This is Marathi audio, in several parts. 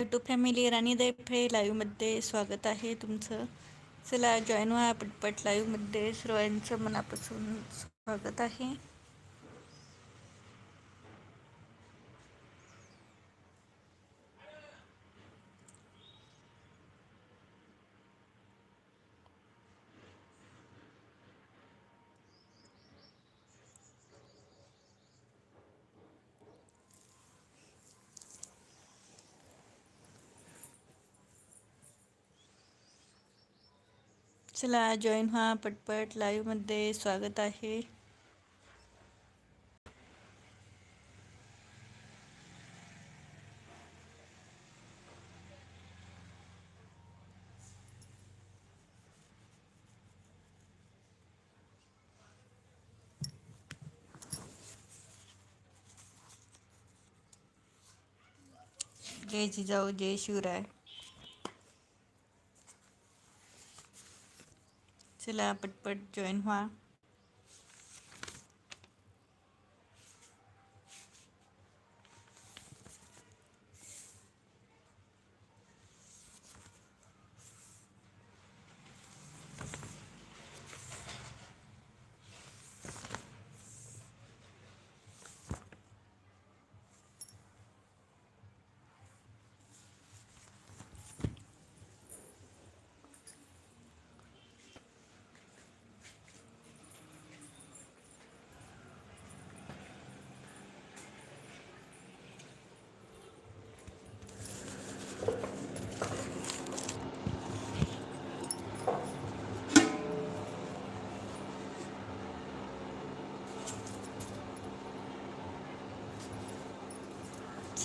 यूट्यूब फॅमिली राणी दैफळे लाईव्हमध्ये स्वागत आहे तुमचं. चला जॉईन व्हा पटपट लाईव्हमध्ये सर्वांचं मनापासून स्वागत आहे. चला जॉईन व्हा पटपट लाईव्हमध्ये स्वागत आहे. जय जिजाऊ जय शिवराय. चला पटपट जॉईन व्हा.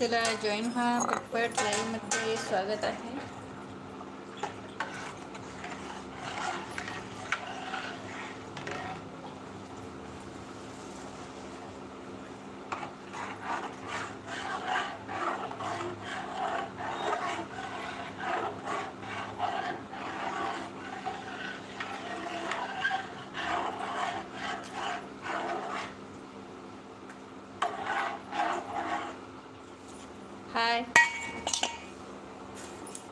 चला जॉईन व्हा पटपट लाईव्हमध्ये स्वागत आहे हाय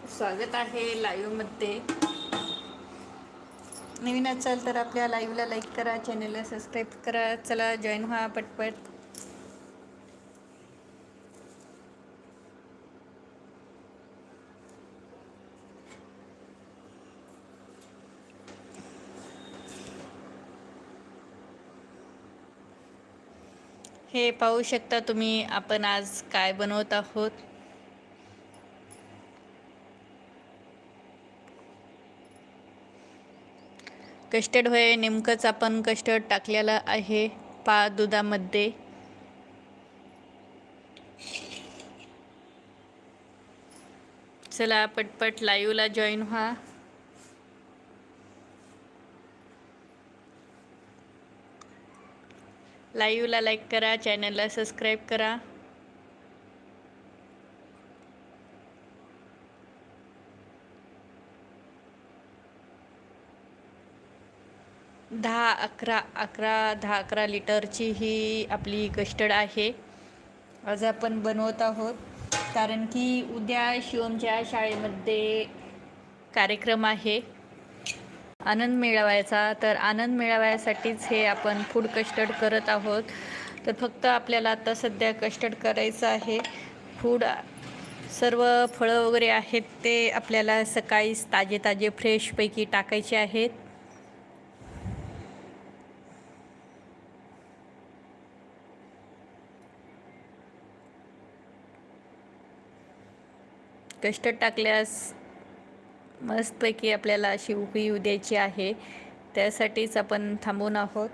स्वागत आहे लाईव्हमध्ये नवीन असाल तर आपल्या लाईव्हला लाईक करा चॅनलला सबस्क्राईब करा. चला जॉईन व्हा पटपट. हे पाहू शकता तुम्ही आपण आज काय बनवत आहोत. कस्टर्ड होय नेमकंच आपण कस्टर्ड टाकलेलं आहे पा दुधामध्ये. चला पटपट लाईव्हला जॉईन व्हा. लाईव्हला लाईक करा चॅनलला सबस्क्राईब करा. दहा अकरा अकरा दहा अकरा लिटरची ही आपली कस्टर्ड आहे. आज आपण बनवत आहोत. कारण की उद्या शिवमच्या शाळेमध्ये कार्यक्रम आहे. आनंद मिळवायचा. तर आनंद मिळवायसाठीच हे आपण फूड कस्टर्ड करत आहोत. तर फक्त आपल्याला आता सध्या कस्टर्ड करायचं आहे. फूड सर्व फळं वगैरे आहेत ते आपल्याला सकाळीच ताजे ताजे फ्रेशपैकी टाकायचे आहेत. कस्टर्ड टाकल्यास मस्तपैकी आपल्याला अशी उकळी येऊ द्यायची आहे. त्यासाठीच आपण थांबून आहोत.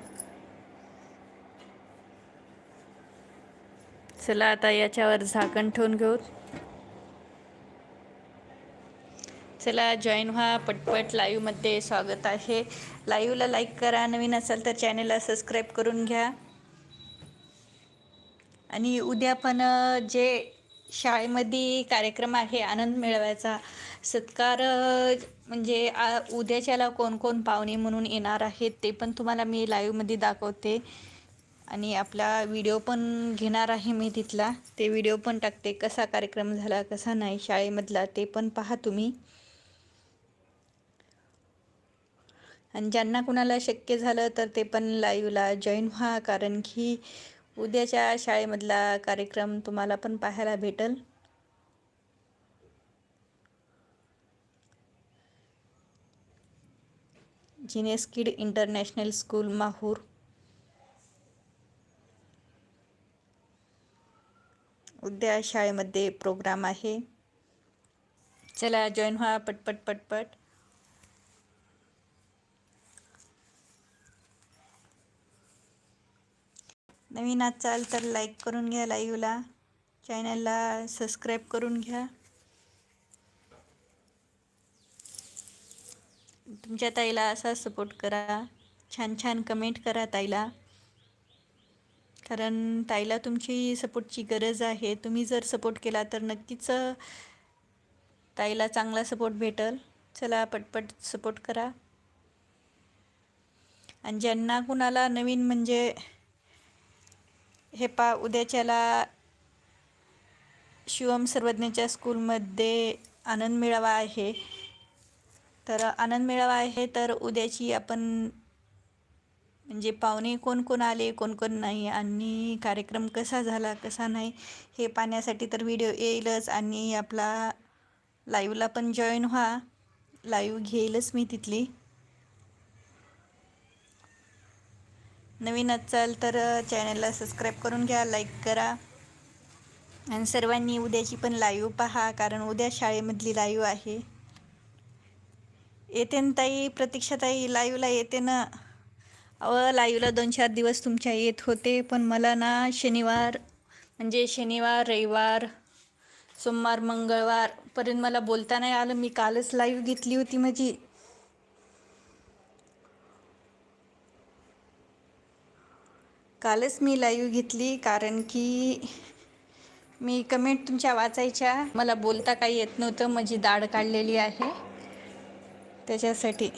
चला आता याच्यावर झाकण ठेवून घेऊ. चला जॉईन व्हा. पटपट लाईव्हमध्ये स्वागत आहे. लाईव्हला लाईक करा. नवीन असाल तर चॅनलला सबस्क्राईब करून घ्या. आणि उद्या पण जे शाळेमध्ये कार्यक्रम आहे आनंद मिळवायचा. सत्कार म्हणजे आ उद्याच्याला कोण कोण पाहुणे म्हणून येणार आहेत ते पण तुम्हाला मी लाईव्हमध्ये दाखवते. आणि आपला व्हिडिओ पण घेणार आहे मी तिथला. ते व्हिडिओ पण टाकते कसा कार्यक्रम झाला कसा नाही शाळेमधला ते पण पहा तुम्ही. आणि ज्यांना कुणाला शक्य झालं तर ते पण लाईव्हला जॉईन व्हा कारण की उद्याच्या शाळेमधला कार्यक्रम तुम्हाला पण पाहायला भेटल. Genius kid international school Mahur. उद्या शाळेमध्ये प्रोग्राम आहे. चला जॉईन व्हा पटपट पटपट. नवीन असाल तर लाईक करून घ्या लाईव्हला चॅनलला सबस्क्राईब करून घ्या. तुमच्या ताईला असा सपोर्ट करा. छान छान कमेंट करा ताईला. कारण ताईला तुमची सपोर्टची गरज आहे. तुम्ही जर सपोर्ट केला तर नक्कीच ताईला चांगला सपोर्ट भेटल. चला पटपट सपोर्ट करा. आणि ज्यांना कुणाला नवीन म्हणजे हे पा उद्याच्याला शिवम सर्वज्ञच्या स्कूलमध्ये आनंद मेळावा आहे. तर आनंद मेळावा आहे तर उद्याची आपण म्हणजे पाहुणे कोण कोण आले कोण कोण नाही आणि कार्यक्रम कसा झाला कसा नाही हे पाहण्यासाठी तर व्हिडिओ येईलच आणि आपला लाईव्हला पण जॉईन व्हा. लाईव्ह घेईलच मी तिथली. नवीन असाल तर चॅनलला सबस्क्राईब करून घ्या लाईक करा. आणि सर्वांनी उद्याची पण लाईव्ह पहा कारण उद्या शाळेमधली लाईव्ह आहे. येते ना ताई प्रतीक्षाताई लाईव्हला येते ना. अव लाईव्हला दोन चार दिवस तुमच्या येत होते पण मला ना शनिवार म्हणजे शनिवार रविवार सोमवार मंगळवारपर्यंत मला बोलता नाही आलं. मी कालच लाईव्ह घेतली होती माझी. कालच मी लाईव्ह घेतली कारण की मी कमेंट तुमच्या वाचायच्या. मला बोलता काही येत नव्हतं माझी दाढ काढलेली आहे. त्याच्यासाठी.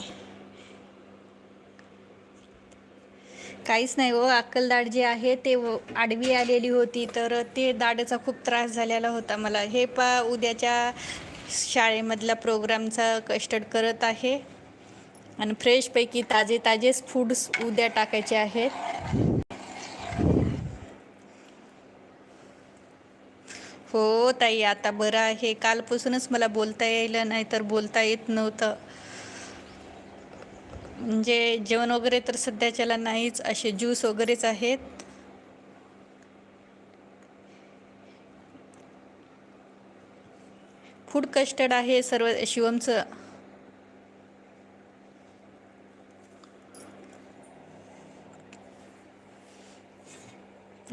काहीच नाही हो अक्कलदाड जे आहे ते आडवी आलेली होती तर ते दाढचा खूप त्रास झालेला होता मला. हे पा उद्याच्या शाळेमधल्या प्रोग्रामचा कस्टड करत आहे. आणि फ्रेशपैकी ताजे ताजेच फूड्स उद्या टाकायचे आहेत. हो ताई आता बरं आहे. कालपासूनच मला बोलता यायला नाही तर बोलता येत नव्हतं. म्हणजे जेवण वगैरे तर सध्याच्याला नाहीच असे ज्यूस वगैरेच आहेत. फूड कस्टर्ड आहे सर्व शिवमचं.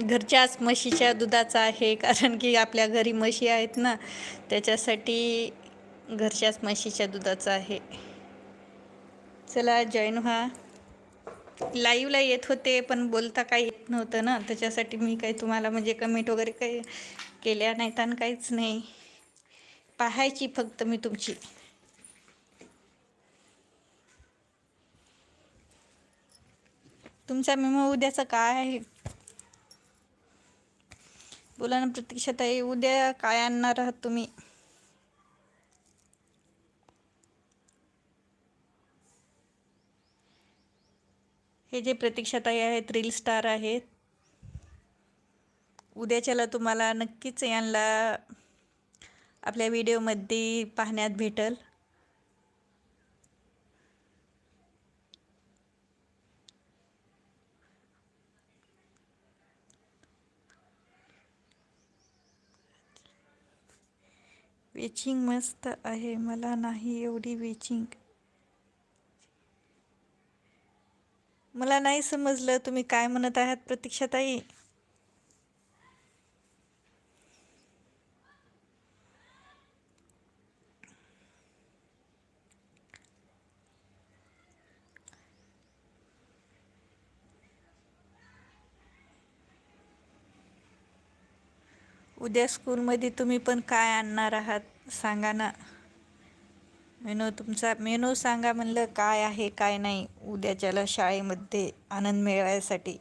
घरच्याच म्हशीच्या दुधाचा आहे कारण की आपल्या घरी म्हशी आहेत ना त्याच्यासाठी घरच्याच म्हशीच्या दुधाचा आहे. चला जॉईन व्हा. लाईव्हला येत होते पण बोलता काही येत नव्हतं ना त्याच्यासाठी मी काही तुम्हाला म्हणजे कमेंट वगैरे काही केल्या नाहीत आणि काहीच नाही. पाहायची फक्त मी तुमची. तुमचा मेमो उद्याचा काय आहे? बोला ना प्रतीक्षाताई उद्या काय आणणार आहात तुम्ही? हे जे प्रतीक्षाताई आहेत रील स्टार आहेत उद्याच्याला तुम्हाला नक्कीच यांना आपल्या व्हिडिओमध्ये पाहण्यात भेटल. वेचिंग मस्त आहे. मला नाही एवढी वेचिंग. मला नाही समजलं तुम्ही काय म्हणत आहात प्रतीक्षाताई. उद्या स्कूलमध्ये तुम्ही पण काय आणणार आहात? सांगा ना. मेनू तुमचा मेनू सांगा म्हणलं काय आहे काय नाही उद्याच्याला शाळेमध्ये आनंद मिळवायसाठी.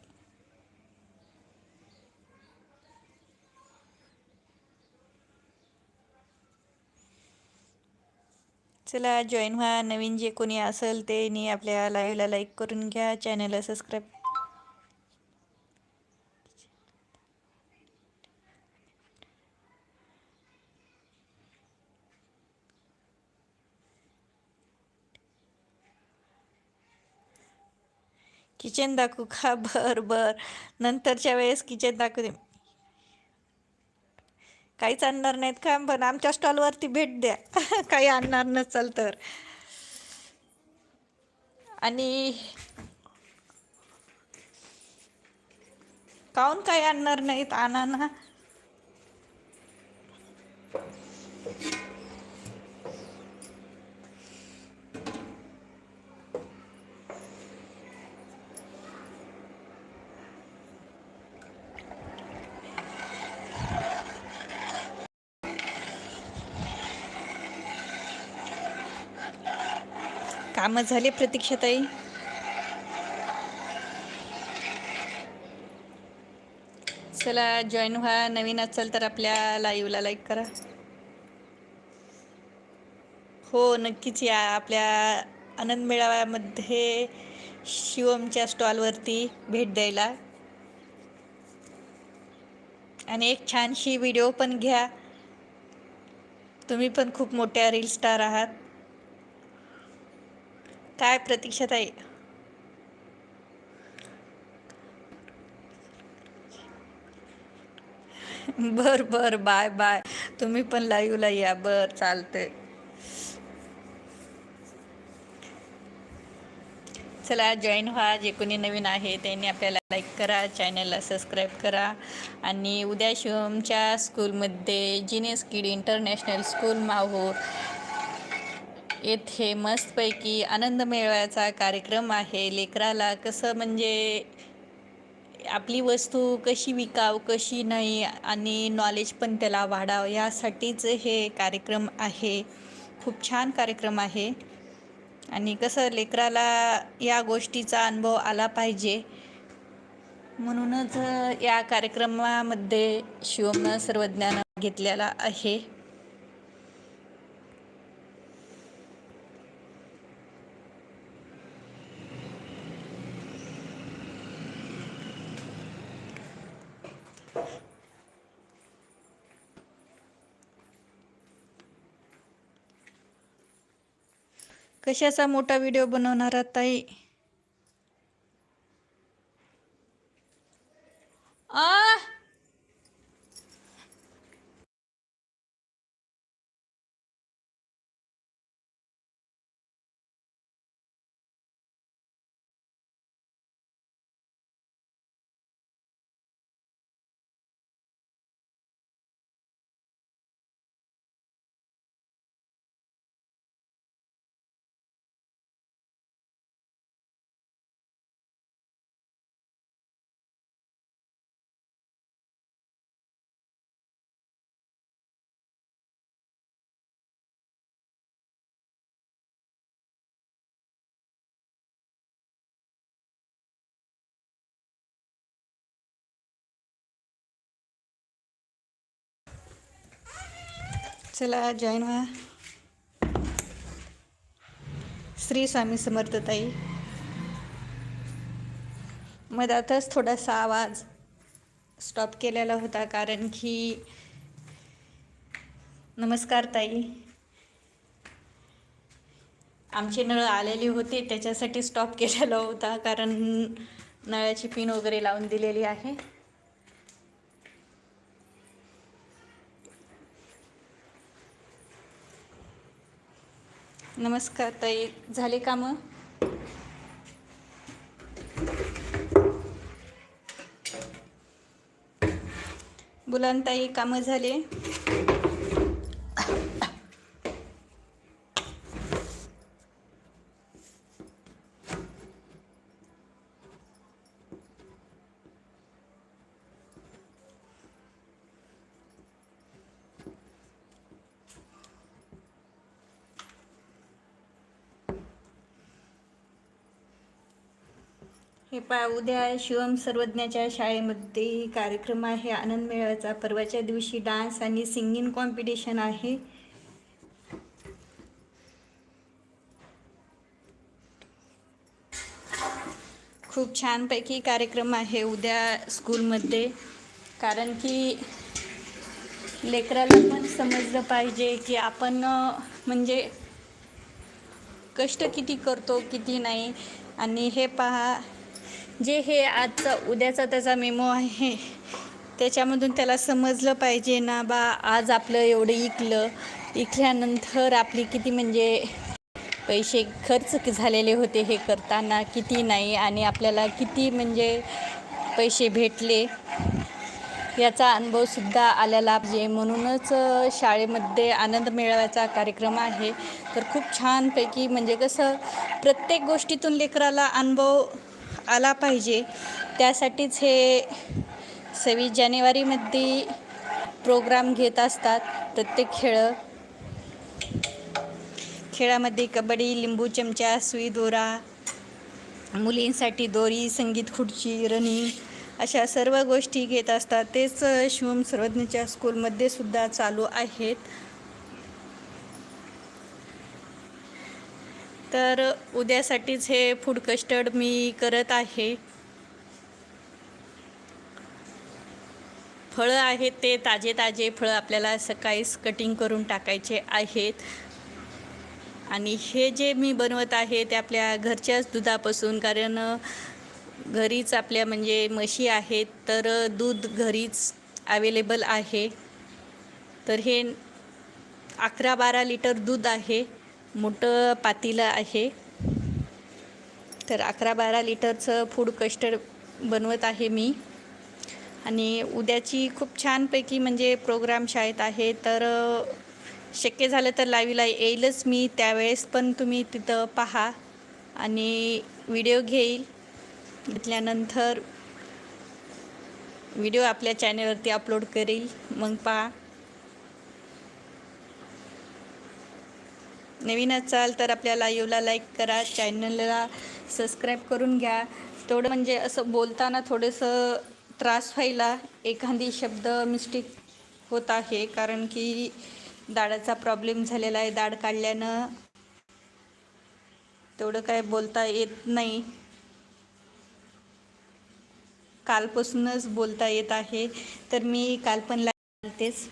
चला जॉईन व्हा. नवीन जे कोणी असेल ते आपल्या लाईव्हला लाईक करून घ्या. चॅनलला सबस्क्राईब किचन दाखवू का? बर बर. नंतरच्या वेळेस किचन दाखवू दे. काहीच आणणार नाहीत का? पण आमच्या स्टॉलवरती भेट द्या. काही आणणार नसेल तर. आणि काहून काही आणणार नाहीत? आणा ना. कामं झाली प्रतीक्षाताई? चला जॉईन व्हा. नवीन असाल तर आपल्या लाईव्हला लाईक करा. हो नक्कीच या. आपल्या आनंद मेळाव्यामध्ये शिवमच्या स्टॉलवरती भेट द्यायला. आणि एक छानशी व्हिडिओ पण घ्या. तुम्ही पण खूप मोठ्या रील स्टार आहात. काय प्रतीक्षा आहे? बर बर बाय बाय. तुम्ही पण लाईव्हला या. बर चालते चला जॉईन व्हा. जे कोणी नवीन आहे त्यांनी आपल्याला लाईक करा. चॅनलला सबस्क्राईब करा. आणि उद्या शिवमच्या स्कूलमध्ये genius kid international school Mahur. येथे मस्तपैकी आनंद मेळाव्याचा कार्यक्रम आहे. लेकराला कसं म्हणजे आपली वस्तू कशी विकाव कशी नाही आणि नॉलेज पण त्याला वाढावं यासाठीच हे कार्यक्रम आहे. खूप छान कार्यक्रम आहे. आणि कसं लेकराला या गोष्टीचा अनुभव आला पाहिजे. म्हणूनच या कार्यक्रमामध्ये शिवमनं सर्व ज्ञान घेतलेला आहे. कशाचा मोठा व्हिडिओ बनवणार आहात ताई? आ चला जॉईन व्हा श्री स्वामी समर्थताई मधातच थोडासा आवाज स्टॉप केलेला होता कारण की नमस्कार ताई. आमचे नळ आलेले होते त्याच्यासाठी स्टॉप केलेला होता कारण नळाची पिन वगैरे लावून दिलेली आहे. नमस्कार ताई. झाले कामं? बुलांताई ताई कामं झाले? कृपा उद्या शिवम सर्वज्ञाच्या शाळेमध्ये कार्यक्रम आहे. आनंद मेळाव्याचा परवाच्या दिवशी डान्स आणि सिंगिंग कॉम्पिटिशन आहे. खूप छानपैकी कार्यक्रम आहे उद्या स्कूलमध्ये. कारण की लेकराला पण समजलं पाहिजे की आपण म्हणजे कष्ट किती करतो किती नाही. आणि हे पहा जे हे आजचा उद्याचा त्याचा मेमो आहे त्याच्यामधून त्याला समजलं पाहिजे ना बा आज आपलं एवढं इकलं. इकल्यानंतर आपली किती म्हणजे पैसे खर्च झालेले होते हे करताना किती नाही आणि आपल्याला किती म्हणजे पैसे भेटले याचा अनुभवसुद्धा आलेला पाहिजे. म्हणूनच शाळेमध्ये आनंद मेळाव्याचा कार्यक्रम आहे. तर खूप छानपैकी म्हणजे कसं प्रत्येक गोष्टीतून लेकराला अनुभव आला पाहिजे. त्यासाठीच हे सव्वीस जानेवारीमध्ये प्रोग्राम घेत असतात प्रत्येक खेळ. खेळामध्ये कबड्डी लिंबू चमचा सुई दोरा मुलींसाठी दोरी संगीत खुर्ची रनिंग अशा सर्व गोष्टी घेत असतात. तेच शिवम सर्वज्ञच्या स्कूलमध्ये सुद्धा चालू आहेत. तर उद्यासाठीच हे फूड कस्टर्ड मी करत आहे. फळं आहेत ते ताजे ताजे फळं आपल्याला सकाळीच कटिंग करून टाकायचे आहेत. आणि हे जे मी बनवत आहे ते आपल्या घरच्याच दुधापासून कारण घरीच आपल्या म्हणजे म्हशी आहेत तर दूध घरीच अवेलेबल आहे. तर हे अकरा बारा लिटर दूध आहे. मोठं पातीलं आहे. तर अकरा बारा लिटरचं फूड कस्टर्ड बनवत आहे मी. आणि उद्याची खूप छानपैकी म्हणजे प्रोग्राम शाळेत आहे. तर शक्य झालं तर लाईव्हला येईलच मी. त्यावेळेस पण तुम्ही तिथं पहा आणि व्हिडिओ घेईल. घेतल्यानंतर व्हिडिओ आपल्या चॅनलवरती अपलोड करेल. मग पहा. नवीन असाल तर आपल्या लाईव्हला लाईक करा चॅनलला सबस्क्राईब करून घ्या. तेवढं म्हणजे असं बोलताना थोडंसं त्रास व्हायला एखादी शब्द मिस्टेक होत आहे कारण की दाडाचा प्रॉब्लेम झालेला आहे दाढ काढल्यानं तेवढं काय बोलता येत नाही. कालपासूनच बोलता येत आहे. तर मी काल पण लागतेच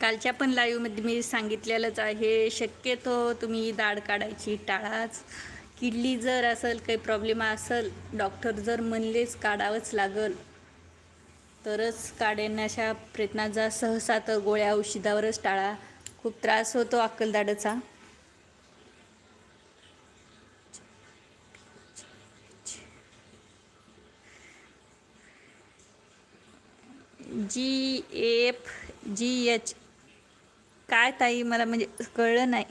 कालच्या पण लाईव्हमध्ये मी सांगितलेलंच आहे शक्यतो तुम्ही दाढ काढायची टाळाच. किडली जर असेल काही प्रॉब्लेम असेल डॉक्टर जर म्हणलेच काढावंच लागल. तरच काढण्याच्या प्रयत्नात जा सहसा तर गोळ्या औषधावरच टाळा. खूप त्रास होतो अक्कलदाढीचा जी एफ जी एच काय ताई मला म्हणजे कळलं नाही.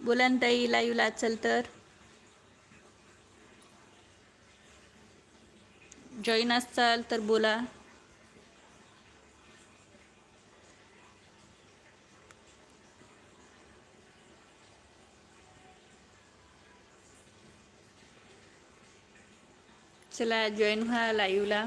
बोला ना ताई लाईव्हला असेल तर. जॉईन असाल तर बोला. चला जॉईन व्हा लाईव्हला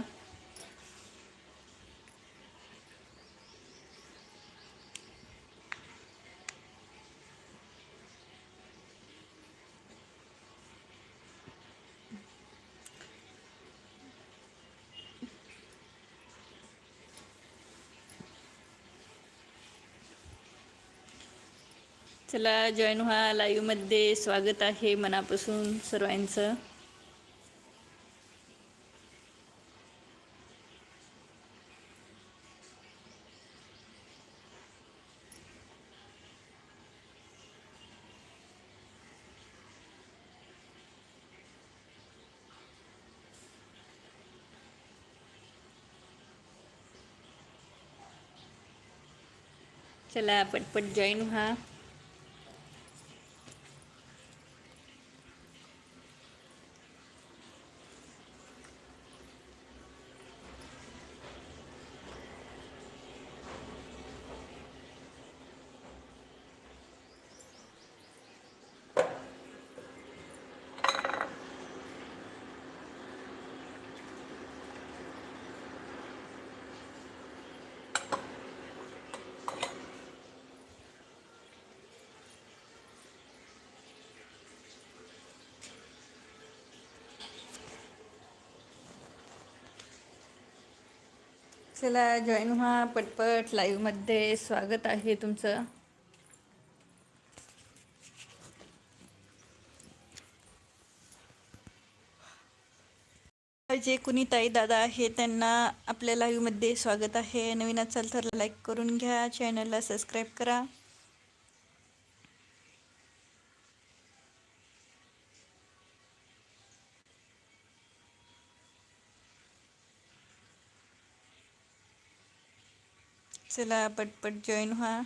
चला जॉईन व्हा लाईव्हमध्ये स्वागत आहे मनापासून सर्वांचं. चला पटपट जॉईन व्हा. चला जॉईन व्हा पटपट. लाईव्हमध्ये स्वागत आहे तुमचं. जे कुणी ताई दादा आहे त्यांना आपल्या लाईव्हमध्ये स्वागत आहे. नवीन असाल तर लाईक करून घ्या. चॅनलला सबस्क्राईब करा. चला पटपट जॉईन व्हा.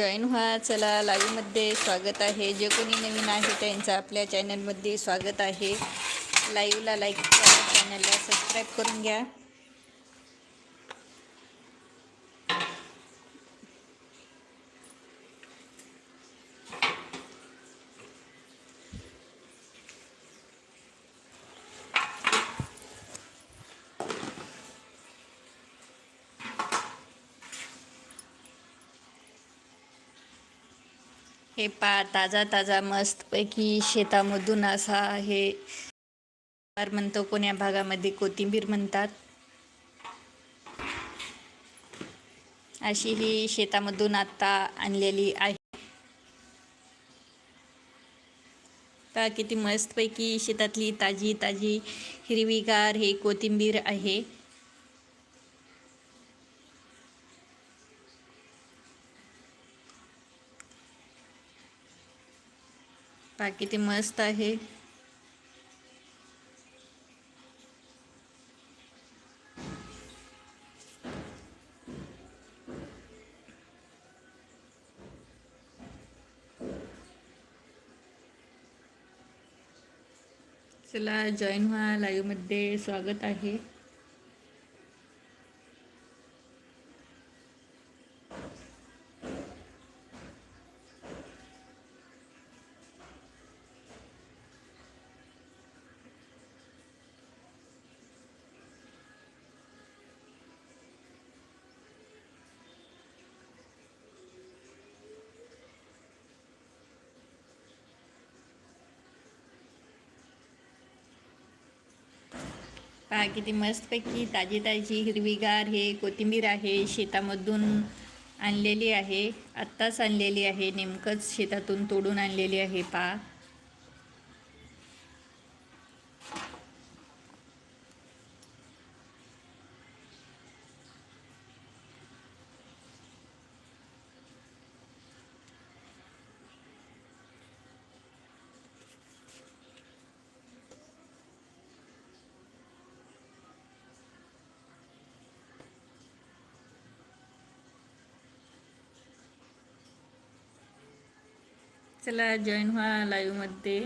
जॉईन व्हा. चला लाईव्हमध्ये स्वागत आहे. जे कोणी नवीन आहे त्यांचं आपल्या चॅनलमध्ये स्वागत आहे. लाईव्हला लाईक करा चॅनलला सबस्क्राईब करून घ्या. हे पा ताजा ताजा मस्तपैकी शेतामधून असा हे म्हणतो कोण्या भागामध्ये कोथिंबीर म्हणतात. अशी ही शेतामधून आता आणलेली आहे. पहा किती मस्तपैकी शेतातली ताजी ताजी हिरवीगार हे कोथिंबीर आहे. पहा किती मस्त आहे. चला जॉईन व्हा लाईव्हमध्ये स्वागत आहे. पहा किती मस्तपैकी ताजी ताजी हिरवीगार हे कोथिंबीर आहे शेतामधून आणलेली आहे. आत्ताच आणलेली आहे नेमकंच शेतातून तोडून आणलेली आहे पहा चला जॉईन व्हा लाईव्हमध्ये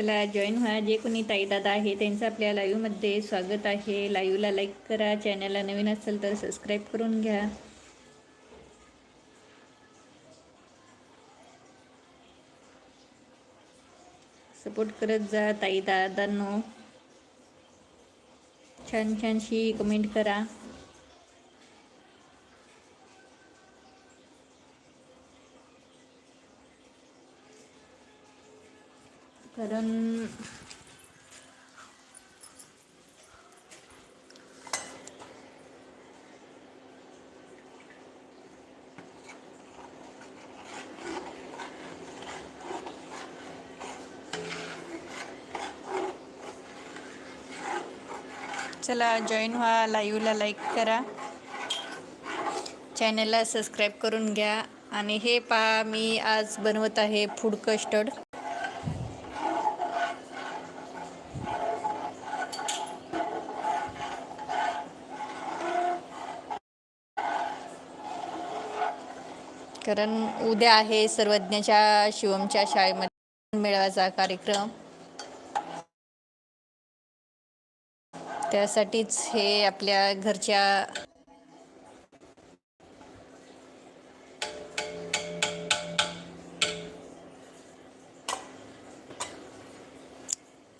चला जॉईन व्हा. जे कोणी ताई दादा आहे त्यांचं आपल्या लाईव्हमध्ये स्वागत आहे. लाईव्हला लाईक करा. चॅनलला नवीन असेल तर सबस्क्राईब करून घ्या. सपोर्ट करत जा ताई दादांनो. छान छानशी कमेंट करा. कारण चला जॉईन व्हा लाईव्हला लाईक करा. चॅनलला सबस्क्राईब करून घ्या. आणि हे पहा मी आज बनवत आहे फूड कस्टर्ड कारण उद्या आहे सर्वज्ञाच्या शिवमच्या शाळेमध्ये मेळाव्याचा कार्यक्रम. त्यासाठीच हे आपल्या घरच्या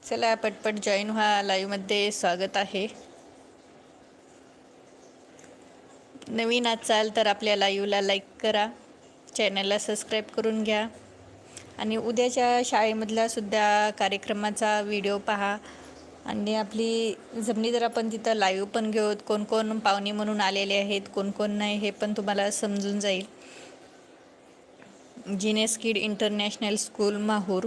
चला पटपट जॉईन व्हा. लाईव्हमध्ये स्वागत आहे. नवीन असाल तर आपल्या लाईव्हला लाईक करा. चॅनलला सबस्क्राईब करून घ्या. आणि उद्याच्या शाळेमधल्यासुद्धा कार्यक्रमाचा व्हिडिओ पहा. आणि आपली जमिनी जर आपण तिथं लाईव्ह पण घेऊ. कोण कोण पाहुणे म्हणून आलेले आहेत कोण कोण नाही हे पण तुम्हाला समजून जाईल. Genius kid international school Mahur.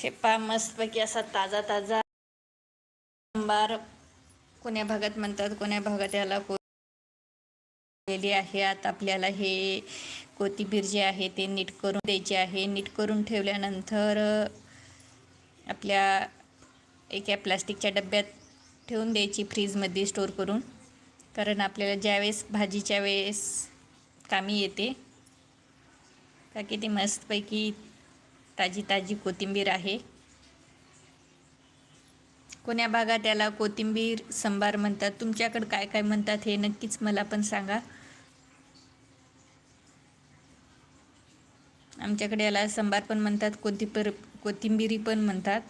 शेपा मस्तपैकी असा ताजा ताजा. सांबार कोण्या भागात म्हणतात कोण्या भागात याला कोलेली आहे आता आपल्याला हे कोथिंबीर जे आहे ते नीट करून द्यायचे आहे. नीट करून ठेवल्यानंतर आपल्या एका प्लास्टिकच्या डब्यात ठेवून द्यायची फ्रीजमध्ये स्टोर करून. कारण आपल्याला ज्यावेळेस भाजीच्या वेळेस कामी येते का की ती मस्तपैकी ताजी ताजी कोथिंबीर आहे. कोण्या भागात याला कोथिंबीर संबार म्हणतात? तुमच्याकडं काय काय म्हणतात हे नक्कीच मला पण सांगा. आमच्याकडे याला संबार पण म्हणतात कोथिंबीर कोथिंबिरी पण म्हणतात.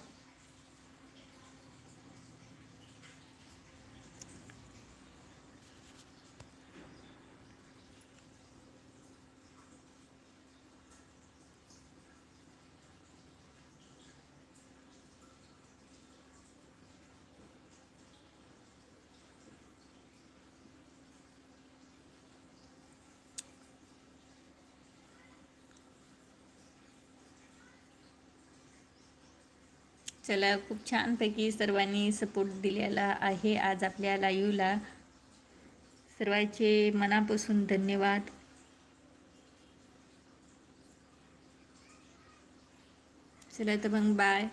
चला खूप छानपैकी सर्वांनी सपोर्ट दिलेला आहे आज आपल्या लाईव्हला सर्वांचे मनापासून धन्यवाद. चला तर मग बाय